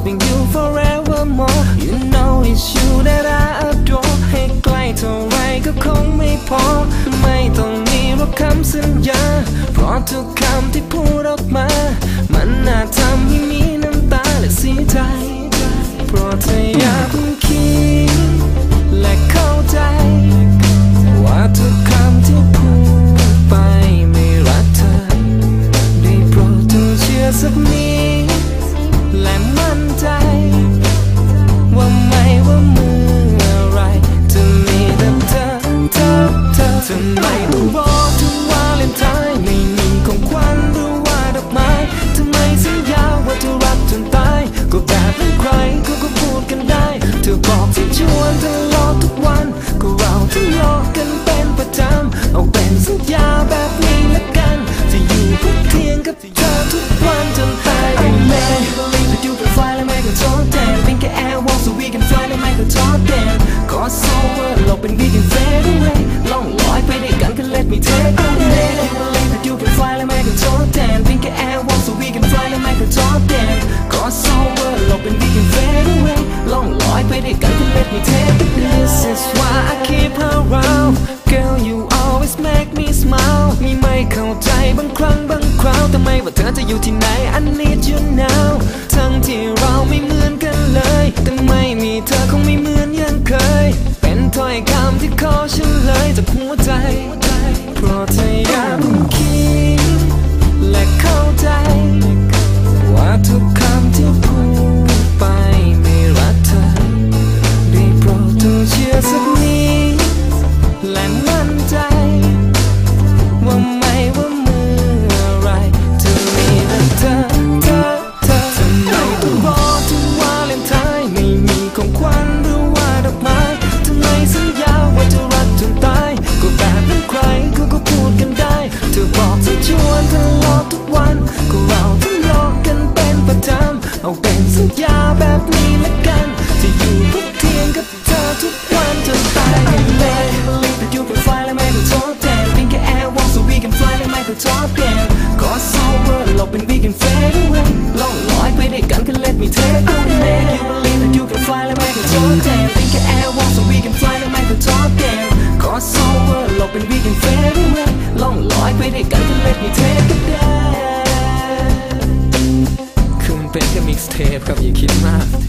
loving you forevermore You know it's you that I adore ให้ใกล้เท่าไรก็คงไม่พอ ไม่ต้องมีรคำสัญญา เพราะทุกคำที่พูดออกมา มันน่าทำให้มีน้ำตาและสีใจ เพราะเธออยากคิดและเข้าใจ ว่าทุกคำที่พูดไปไม่รักเธอ ได้โปรดเธอเชื่อสัก เข้าใจบางครั้งบางคราวแต่ไม่ว่าเธอจะอยู่ที่ไหน I need you now ทั้งที่เราไม่เหมือนกันเลยแต่ไม่มีเธอคงไม่เหมือนยังเคย เป็นถ้อยคำที่ขอฉันเลยจากหัวใจ เป็นสัญญาแบบนี้ละกัน จะอยู่เพื่อเทียงกับเธอทุกวันจนตายไปเลย Believe that you can fly และไม่ต้องท้อแท้เป็นแค่ air walk so we can fly และไม่ต้องท้อแท้ cross over โลกเป็น we can fade away day คือมัน